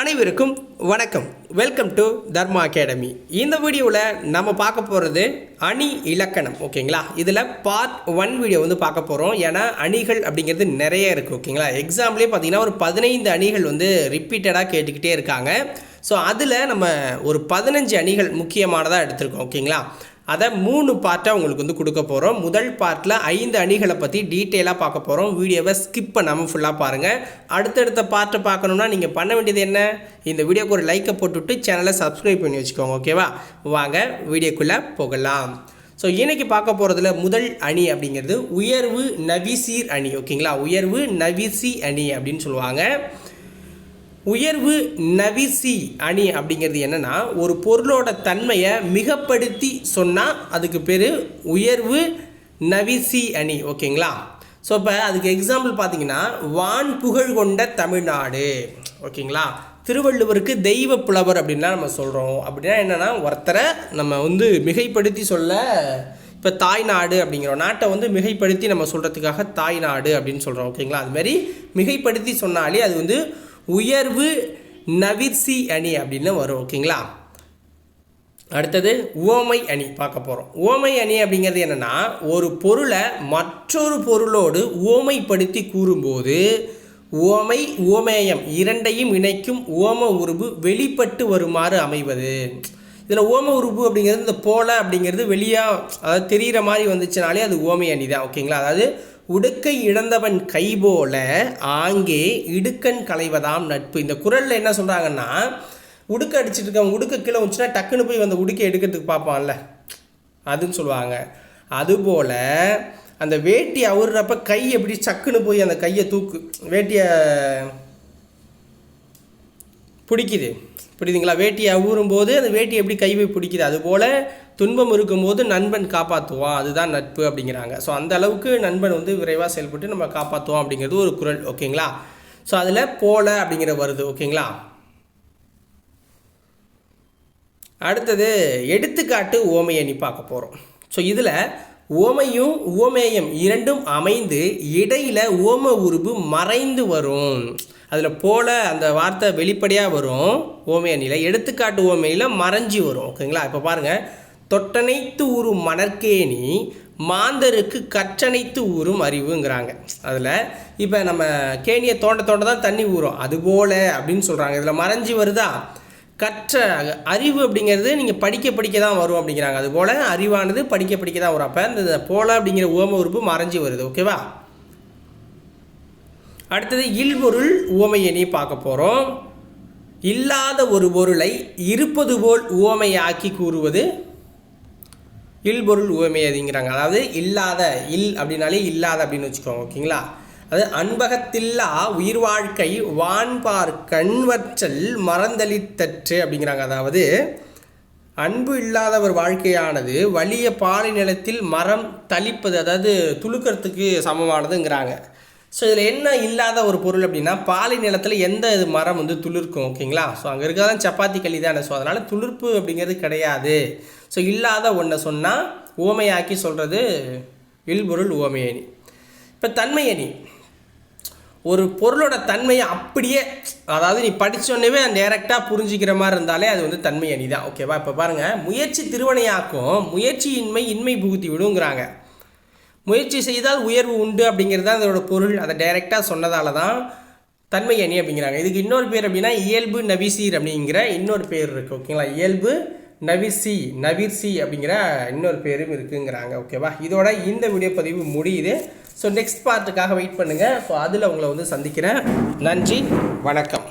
அனைவருக்கும் வணக்கம். Welcome to Dharma academy இந்த வீடியோவில் நம்ம பார்க்க போகிறது அணி இலக்கணம் ஓகேங்களா? இதில் பார்ட் ஒன் வீடியோ வந்து பார்க்க போகிறோம் ஏன்னா அணிகள் அப்படிங்கிறது நிறைய இருக்குது ஓகேங்களா? எக்ஸாம்லேயே பார்த்தீங்கன்னா ஒரு பதினைந்து அணிகள் வந்து ரிப்பீட்டடாக கேட்டுக்கிட்டே இருக்காங்க. ஸோ அதில் நம்ம ஒரு பதினஞ்சு அணிகள் முக்கியமானதாக எடுத்திருக்கோம் ஓகேங்களா? அதை மூணு பார்ட்டாக உங்களுக்கு வந்து கொடுக்க போகிறோம் முதல் பார்ட்டில் ஐந்து அணிகளை பற்றி டீட்டெயிலாக பார்க்க போகிறோம் வீடியோவை ஸ்கிப் பண்ணாமல் ஃபுல்லாக பாருங்கள் அடுத்தடுத்த பார்ட்டை பார்க்கணுன்னா நீங்கள் பண்ண வேண்டியது என்ன? இந்த வீடியோக்கு ஒரு லைக்கை போட்டுவிட்டு சேனலை சப்ஸ்கிரைப் பண்ணி வச்சுக்கோங்க ஓகேவா வாங்க வீடியோக்குள்ளே போகலாம். ஸோ இன்றைக்கி பார்க்க போகிறதுல முதல் அணி அப்படிங்கிறது உயர்வு நவிசீர் அணி ஓகேங்களா உயர்வு நவிசி அணி அப்படின்னு சொல்லுவாங்க. உயர்வு நவிசி அணி அப்படிங்கிறது என்னென்னா ஒரு பொருளோட தன்மையை மிகப்படுத்தி சொன்னால் அதுக்கு பேர் உயர்வு நவிசி அணி ஓகேங்களா? ஸோ இப்போ அதுக்கு எக்ஸாம்பிள் பார்த்தீங்கன்னா வான் புகழ் கொண்ட தமிழ்நாடு ஓகேங்களா? திருவள்ளுவருக்கு தெய்வ புலவர் அப்படின்லாம் நம்ம சொல்கிறோம் அப்படின்னா என்னென்னா ஒருத்தரை நம்ம வந்து மிகைப்படுத்தி சொல்ல இப்போ தாய்நாடு அப்படிங்கிற நாட்டை வந்து மிகைப்படுத்தி நம்ம சொல்கிறதுக்காக தாய்நாடு அப்படின்னு சொல்கிறோம் ஓகேங்களா? அதுமாரி மிகைப்படுத்தி சொன்னாலே அது வந்து உயர்வு நவிர்சி அணி அப்படின்னு வரும் ஓகேங்களா? அடுத்தது ஓமை அணி பார்க்க போகிறோம் ஓமை அணி அப்படிங்கிறது என்னென்னா ஒரு பொருளை மற்றொரு பொருளோடு ஓமைப்படுத்தி கூறும்போது ஓமை ஓமேயம் இரண்டையும் இணைக்கும் ஓம உருவு வெளிப்பட்டு வருமாறு அமைவது. இதில் ஓம உருவு அப்படிங்கிறது இந்த போல அப்படிங்கிறது வெளியாக அதாவது தெரிகிற மாதிரி வந்துச்சுனாலே அது ஓமை அணி தான் ஓகேங்களா? அதாவது உடுக்கை இழந்தவன் கை போல ஆங்கே இடுக்கன் களைவதாம் நட்பு. இந்த குரலில் என்ன சொல்கிறாங்கன்னா உடுக்க அடிச்சிட்டு இருக்கவன் உடுக்க கீழே வந்துச்சுன்னா டக்குன்னு போய் அந்த உடுக்கை எடுக்கிறதுக்கு பார்ப்பான்ல. அதுன்னு சொல்லுவாங்க. அதுபோல் அந்த வேட்டி அவுறப்ப கை எப்படி சக்குன்னு போய் அந்த கையை தூக்கு வேட்டியை பிடிக்குது. புரியுதுங்களா? வேட்டியை அவுறும்போது அந்த வேட்டி எப்படி கை பிடிக்குது? அதுபோல் துன்பம் இருக்கும்போது நண்பன் காப்பாற்றுவான் அதுதான் நட்பு அப்படிங்கிறாங்க. ஸோ அந்த அளவுக்கு நண்பன் வந்து விரைவாக செயல்பட்டு நம்ம காப்பாற்றுவோம் அப்படிங்கிறது ஒரு குரல். ஓகேங்களா? ஸோ அதில் போல அப்படிங்கிற வருது. ஓகேங்களா? அடுத்தது எடுத்துக்காட்டு ஓமையை நீ பார்க்க போகிறோம் ஸோ இதில் ஓமையும் ஓமேயம் இரண்டும் அமைந்து இடையில் ஓம உருபு மறைந்து வரும். அதில் போல அந்த வார்த்தை வெளிப்படையாக வரும் ஓமையணியில் எடுத்துக்காட்டு ஓமையில் மறைஞ்சி வரும் ஓகேங்களா இப்போ பாருங்கள் தொட்டனைத்து ஊறும் மணற்கேணி மாந்தருக்கு கற்றனைத்து ஊறும் அறிவுங்கிறாங்க. அதில் இப்போ நம்ம கேணியை தோண்ட தோண்ட தான் தண்ணி ஊறும். அதுபோல் அப்படின்னு சொல்கிறாங்க இதில் மறைஞ்சி வருதா? கற்ற அறிவு அப்படிங்கிறது நீங்கள் படிக்க படிக்க தான் வரும் அப்படிங்கிறாங்க. அதுபோல் அறிவானது படிக்க படிக்க தான் வரும். அப்போ இந்த போல அப்படிங்கிற ஓம உறுப்பு மறைஞ்சி வருது ஓகேவா அடுத்தது இல்பொருள் உவமையணி பார்க்க போகிறோம் இல்லாத ஒரு பொருளை இருப்பது போல் உவமையாக்கி கூறுவது இல்பொருள் உவமை அப்படிங்கிறாங்க. அதாவது இல்லாத இல் அப்படின்னாலே இல்லாத அப்படின்னு வச்சுக்கோங்க ஓகேங்களா? அது அன்பகத்தில்லா உயிர் வாழ்க்கை வான்பார் கண்வற்றல் மறந்தளித்தற்று அப்படிங்கிறாங்க. அதாவது அன்பு இல்லாத ஒரு வாழ்க்கையானது வலிய பாலை நிலத்தில் மரம் தளிப்பது அதாவது துளுக்கிறதுக்கு சமமானதுங்கிறாங்க. ஸோ இதில் என்ன இல்லாத ஒரு பொருள் அப்படின்னா பாலை நிலத்தில் எந்த இது மரம் வந்து துளிர்க்கும் ஓகேங்களா? ஸோ அங்கே இருக்கிறதான் சப்பாத்தி களி தானே. ஸோ அதனால் துளிர்ப்பு அப்படிங்கிறது கிடையாது. ஸோ இல்லாத ஒன்றை சொன்னால் ஓமையாக்கி சொல்கிறது இல்பொருள் ஓமையணி இப்போ தன்மையணி ஒரு பொருளோட தன்மையை அப்படியே அதாவது நீ படித்தோடனே டேரெக்டாக புரிஞ்சிக்கிற மாதிரி இருந்தாலே அது வந்து தன்மை அணி தான். ஓகேவா இப்போ பாருங்கள் முயற்சி திருவனையாக்கும் முயற்சியின்மை இன்மை புகுத்தி விடுங்கிறாங்க. முயற்சி செய்தால் உயர்வு உண்டு அப்படிங்கிறது தான் அதோட பொருள். அதை டைரெக்டாக சொன்னதால தான் தன்மை அணி அப்படிங்கிறாங்க. இதுக்கு இன்னொரு பேர் அப்படின்னா இயல்பு நவிசீர் அப்படிங்கிற இன்னொரு பேர் இருக்குது ஓகேங்களா இயல்பு நவிசி நவிர்சி அப்படிங்கிற இன்னொரு பேரும் இருக்குங்கிறாங்க. ஓகேவா இதோட இந்த வீடியோ பதிவு முடியுது. ஸோ நெக்ஸ்ட் பார்ட்டுக்காக வெயிட் பண்ணுங்கள் ஸோ அதில் உங்களை வந்து சந்திக்கிறேன். நன்றி வணக்கம்.